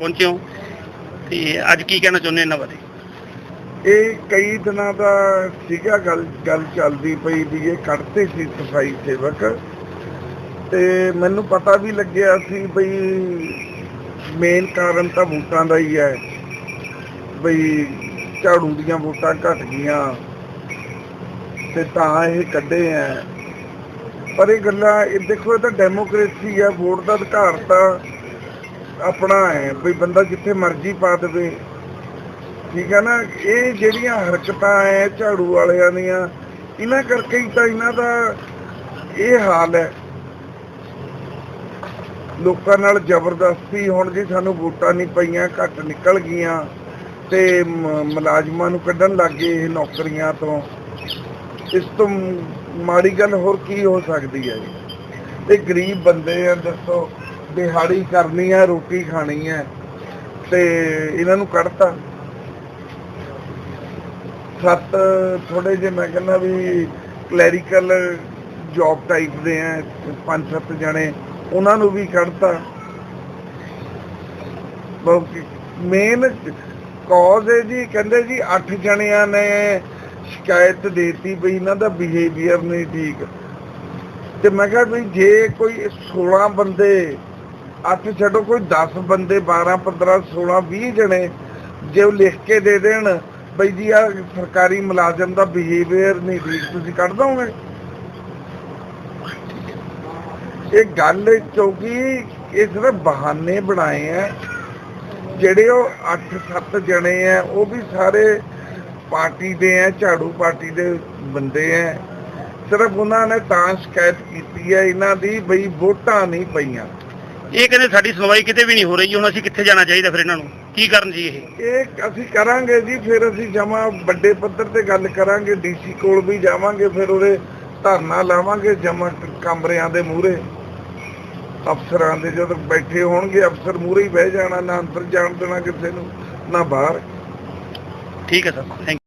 ਪਹੁੰਚੇ ਹੋ? ਤੇ ਅੱਜ ਕੀ ਕਹਿਣਾ ਚਾਹੁੰਦੇ ਇਹਨਾਂ ਬਾਰੇ? ਇਹ ਕਈ ਦਿਨਾਂ ਦਾ ਸੀਗਾ ਗੱਲ ਗੱਲ ਚੱਲਦੀ ਪਈ ਵੀ ਇਹ ਕੱਢਤੇ ਸੀ ਸਫ਼ਾਈ ਸੇਵਕ। ਤੇ ਮੈਨੂੰ ਪਤਾ ਵੀ ਲੱਗਿਆ ਸੀ ਬਈ ਮੇਨ ਕਾਰਨ ਤਾਂ ਵੋਟਾਂ ਦਾ ਹੀ ਹੈ। ਬਈ ਝਾੜੂ ਦੀਆਂ ਵੋਟਾਂ ਘਟ ਗਈਆਂ ਤੇ ਤਾਂ ਇਹ ਕੱਢੇ ਆ ਪਰ ਇਹ ਗੱਲਾਂ, ਇਹ ਦੇਖੋ ਇਹ ਤਾਂ ਡੈਮੋਕ੍ਰੇਸੀ ਹੈ ਵੋਟ ਦਾ ਅਧਿਕਾਰ ਤਾਂ ਆਪਣਾ ਹੈ ਬਈ ਬੰਦਾ ਜਿੱਥੇ ਮਰਜ਼ੀ ਪਾ ਦੇਵੇ। ਠੀਕ ਹੈ ਨਾ? ਇਹ ਜਿਹੜੀਆਂ ਹਰਕਤਾਂ ਐ, ਝਾੜੂ ਵਾਲਿਆਂ ਦੀਆਂ, ਇਹਨਾਂ ਕਰਕੇ ਹੀ ਤਾਂ ਇਹਨਾਂ ਦਾ ਇਹ ਹਾਲ ਹੈ ਲੋਕਾਂ ਨਾਲ ਜ਼ਬਰਦਸਤੀ ਹੁਣ ਜੀ ਸਾਨੂੰ ਵੋਟਾਂ ਨਹੀਂ ਪਈਆਂ, ਘੱਟ ਨਿਕਲ ਗਈਆਂ ਤੇ ਮੁਲਾਜ਼ਮਾਂ ਨੂੰ ਕੱਢਣ ਲੱਗੇ ਇਹ ਨੌਕਰੀਆਂ ਤੋਂ। ਇਸ ਤੋਂ ਮਾੜੀ ਗੱਲ ਹੋਰ ਕੀ ਹੋ ਸਕਦੀ ਹੈ ਜੀ? ਇਹ ਗਰੀਬ ਬੰਦੇ ਆ, ਦੱਸੋ। ਦਿਹਾੜੀ ਕਰਨੀ ਹੈ, ਰੋਟੀ ਖਾਣੀ ਹੈ ਤੇ ਇਹਨਾਂ ਨੂੰ ਕੱਢਤਾ। ਸੱਤ ਥੋੜੇ ਜਿਹੇ ਮੈਂ ਕਹਿੰਦਾ ਵੀ ਕਲੈਰੀਕਲ ਜੌਬ ਟਾਈਪ ਦੇ ਆ ਪੰਜ ਸੱਤ ਜਣੇ, ਉਹਨਾਂ ਨੂੰ ਵੀ ਕੱਢਤਾ। ਮੇਨ ਕਾਜ਼ ਹੈ ਜੀ, ਕਹਿੰਦੇ ਜੀ 8 ਜਣਿਆਂ ਨੇ ਸ਼ਿਕਾਇਤ ਦੇਤੀ ਵੀ ਇਹਨਾਂ ਦਾ ਬਿਹੇਵੀਅਰ ਨਹੀਂ ਠੀਕ। ਤੇ ਮੈਂ ਕਿਹਾ ਵੀ ਜੇ ਕੋਈ 16 ਬੰਦੇ 8 ਛੱਡੋ ਕੋਈ 10 ਬੰਦੇ 12 15 16 20 ਜਣੇ ਜੇ ਉਹ ਲਿਖ ਕੇ ਦੇ ਦੇਣ, ਬਈ ਜੀ ਆ ਸਰਕਾਰੀ ਮੁਲਾਜ਼ਮ ਦਾ ਬਿਹੇਵੀਅਰ ਨਹੀਂ ਠੀਕ, ਤੁਸੀਂ ਕੱਢ ਦੋਗੇ? ਇਹ ਗੱਲ ਕਿਉਂਕਿ ਇਹ ਸਿਰਫ ਬਹਾਨੇ ਬਣਾਏ ਆ। ਜਿਹੜੇ ਉਹ 8-7 ਜਣੇ ਆ, ਉਹ ਵੀ ਸਾਰੇ ਪਾਰਟੀ ਦੇ ਆ, ਝਾੜੂ ਪਾਰਟੀ ਦੇ ਬੰਦੇ ਆ। ਸਿਰਫ ਉਹਨਾਂ ਨੇ ਤਾਂ ਸ਼ਿਕਾਇਤ ਕੀਤੀ ਹੈ ਇਹਨਾਂ ਦੀ ਬਈ ਵੋਟਾਂ ਨਹੀਂ ਪਈਆਂ। ਇਹ ਕਹਿੰਦੇ ਸਾਡੀ ਸੁਣਵਾਈ ਕਿਤੇ ਵੀ ਨਹੀਂ ਹੋ ਰਹੀ ਹੁਣ ਅਸੀਂ ਕਿੱਥੇ ਜਾਣਾ ਚਾਹੀਦਾ ਫਿਰ ਇਹਨਾਂ ਨੂੰ? ਕੀ ਕਰਨ ਜੀ ਇਹ? ਇਹ ਅਸੀਂ ਕਰਾਂਗੇ ਜੀ ਫਿਰ ਅਸੀਂ ਜਮਾ ਵੱਡੇ ਪੱਧਰ ਤੇ ਗੱਲ ਕਰਾਂਗੇ ਡੀਸੀ ਕੋਲ ਵੀ ਜਾਵਾਂਗੇ ਫਿਰ ਉਹਦੇ ਧਰਨਾ ਲਾਵਾਂਗੇ ਜਮਾ ਕਮਰਿਆਂ ਦੇ ਮੂਹਰੇ। ਅਫਸਰਾਂ ਦੇ ਜਦੋਂ ਬੈਠੇ ਹੋਣਗੇ ਅਫਸਰ ਮੂਹਰੇ ਹੀ ਬਹਿ ਜਾਣਾ ਨਾ ਅੰਦਰ ਜਾਣ ਦੇਣਾ ਕਿਸੇ ਨੂੰ ਨਾ ਬਾਹਰ। ਠੀਕ ਹੈ ਸਰ ਥੈਂਕ